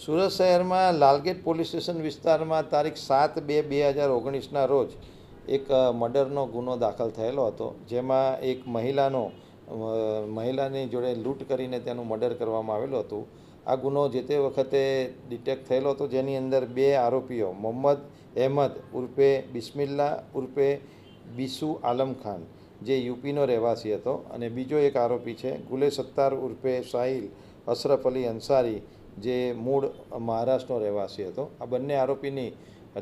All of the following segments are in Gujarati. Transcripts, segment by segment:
સુરત શહેરમાં લાલગેટ પોલીસ સ્ટેશન વિસ્તારમાં તારીખ સાત બે બે હજાર ઓગણીસના રોજ એક મર્ડરનો ગુનો દાખલ થયેલો હતો. જેમાં એક મહિલાનો મહિલાની જોડે લૂંટ કરીને તેનું મર્ડર કરવામાં આવેલું હતું. આ ગુનો જે તે વખતે ડિટેક્ટ થયેલો હતો. જેની અંદર બે આરોપીઓ, મોહમ્મદ અહેમદ ઉર્ફે બિસ્મિલ્લા ઉર્ફે બિસુ આલમ ખાન, જે યુપીનો રહેવાસી હતો. અને બીજો એક આરોપી છે ગુલે સત્તાર ઉર્ફે સાહિલ અશરફ અલી અંસારી જે મૂળ મહારાષ્ટ્રનો રહેવાસી હતો. આ બંને આરોપીની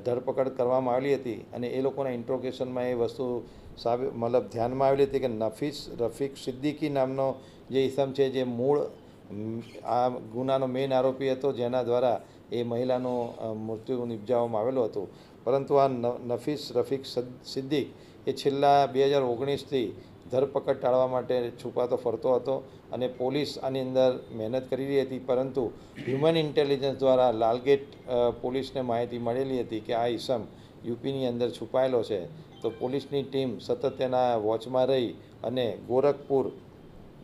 ધરપકડ કરવામાં આવેલી હતી અને એ લોકોના ઇન્ટ્રોગેશનમાં એ વસ્તુ સાબ મતલબ ધ્યાનમાં આવેલી હતી કે નફીસ રફીક સિદ્દીકી નામનો જે ઇસમ છે, જે મૂળ આ ગુનાનો મેઇન આરોપી હતો, જેના દ્વારા એ મહિલાનું મૃત્યુ નિપજાવવામાં આવેલું હતું. પરંતુ આ નફીસ રફીક સદ- સિદ્દીક એ છેલ્લા બે હજાર ઓગણીસથી ધરપકડ ટાળવા માટે છુપાતો, ફરતો હતો અને પોલીસ આની અંદર મહેનત કરી રહી હતી, પરંતુ હ્યુમન ઇન્ટેલિજન્સ દ્વારા લાલગેટ પોલીસને માહિતી મળેલી હતી કે આ ઈસમ યુપીની અંદર છુપાયેલો છે. તો પોલીસની ટીમ સતત તેના વોચમાં રહી અને ગોરખપુર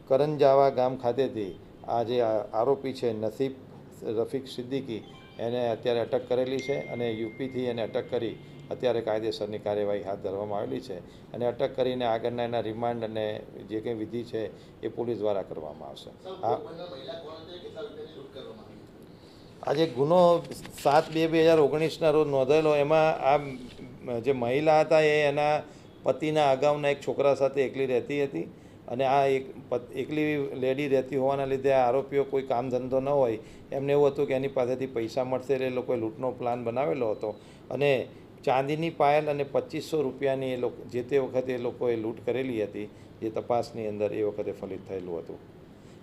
કરંજાવા ગામ ખાતેથી આ જે આરોપી છે, નસીબ રફીક સિદ્દીકી, એને અત્યારે અટક કરેલી છે અને યુપીથી એને અટક કરી અત્યારે કાયદેસરની કાર્યવાહી હાથ ધરવામાં આવેલી છે અને અટક કરીને આગળના એના રિમાન્ડ અને જે કંઈ વિધિ છે એ પોલીસ દ્વારા કરવામાં આવશે. હા. આજે ગુનો સાત બે બે હજાર ઓગણીસના રોજ નોંધાયેલો. એમાં આ જે મહિલા હતા એ એના પતિના અગાઉના એક છોકરા સાથે એકલી રહેતી હતી અને આ એક એકલી લેડી રહેતી હોવાના લીધે આ આરોપીઓ કોઈ કામ ધંધો ન હોય. એમને એવું હતું કે એની પાસેથી પૈસા મળશે એટલે એ લોકોએ લૂંટનો પ્લાન બનાવેલો હતો. અને ચાંદીની પાયલ અને પચીસો રૂપિયાની એ લોકો, જે તે વખતે એ લોકોએ લૂંટ કરેલી હતી, જે તપાસની અંદર એ વખતે ફલિત થયેલું હતું.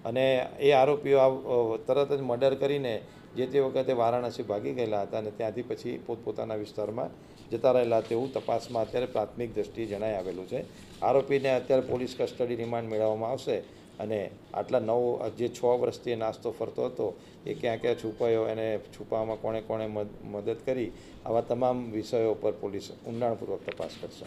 અને એ આરોપીઓ આ તરત જ મર્ડર કરીને જે તે વખતે વારાણસી ભાગી ગયેલા હતા અને ત્યાંથી પછી પોતપોતાના વિસ્તારમાં જતા રહેલા તેવું તપાસમાં અત્યારે પ્રાથમિક દ્રષ્ટિએ જણાઈ આવેલું છે. આરોપીને અત્યારે પોલીસ કસ્ટડી રિમાન્ડ મેળવવામાં આવશે. અને આટલા નવ, જે છ વર્ષથી નાસ્તો ફરતો હતો, એ ક્યાં ક્યાં છુપાયો, એને છુપાવવામાં કોણે કોણે મદ- મદદ કરી, આવા તમામ વિષયો પર પોલીસ ઊંડાણપૂર્વક તપાસ કરશે.